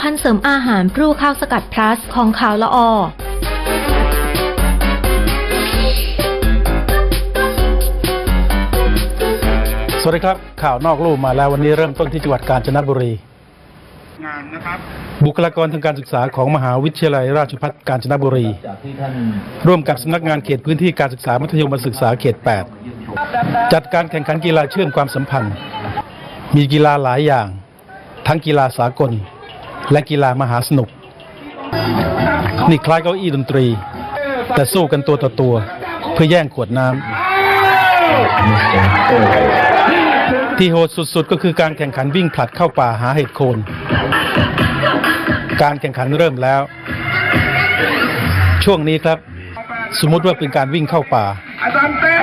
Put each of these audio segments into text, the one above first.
ภัณฑ์เสริมอาหารพรูข้าวสกัดพลัสของขาวละออสวัสดีครับ ข่าวนอกลู่มาแล้ววันนี้เริ่มต้นที่จังหวัดกาญจนบุรี งานนะครับบุคลากรทางการศึกษาของมหาวิทยาลัยราชภัฏกาญจนบุรีจากที่ท่านร่วมกับสำนักงานเขตพื้นที่การศึกษามัธยมศึกษาเขต 8 จัดการแข่งขันกีฬาเชื่อมความสัมพันธ์ มีกีฬาหลายอย่าง ทั้งกีฬาสากล และกีฬามหาสนุก นี่คล้ายเก้าอี้ดนตรี แต่สู้กันตัวต่อตัว เพื่อแย่งขวดน้ำที่โหดสุดๆ ก็คือการแข่งขันวิ่งผลัดเข้าป่าหาเห็ดโคน การแข่งขันเริ่มแล้ว ช่วงนี้ครับ สมมุติว่าเป็นการวิ่งเข้าป่าอาจารย์เต้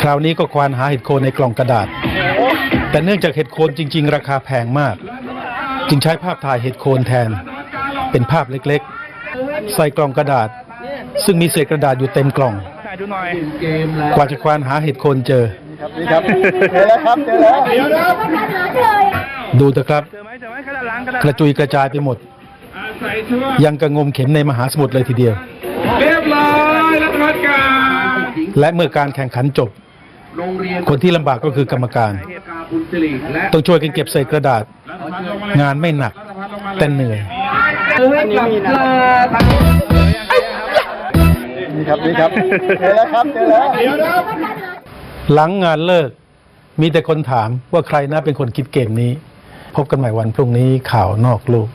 คราวนี้ก็ควานหาเห็ดโคนในกล่องกระดาษ แต่เนื่องจากเห็ดโคนจริง ๆ ราคาแพงมาก จึงใช้ภาพถ่ายเห็ดโคนแทน เป็นภาพเล็กๆ ใส่กล่องกระดาษ ซึ่งมีเศษกระดาษอยู่เต็มกล่องถ่ายดูหน่อยเกมแล้วกว่าจะควานหาเห็ดโคนเจอนี่ครับเจอแล้วครับเจอแล้วเดี๋ยวนะดูเถอะครับเจอไหมเจอไหมกระดาษล้างกระดาษกระจุยกระจายไปหมดอาศัยช่วยยังกระงมเข็มในมหาสมุทรเลยทีเดียว เรียบร้อยรัฐบาลการและเมื่อการแข่งขันจบโรงเรียนคนที่ลำบากก็คือกรรมการกาบุญสิริและต้องช่วยกันเก็บเศษกระดาษ งานไม่หนัก แต่เหนื่อยอันนี้มีนะนี่ครับนี่ครับเจอแล้วครับเจอแล้วเดี๋ยวนะหลังงานเลิก มีแต่คนถามว่าใครนะเป็นคนคิดเกมนี้ พบกันใหม่วันพรุ่งนี้ข่าวนอกโลก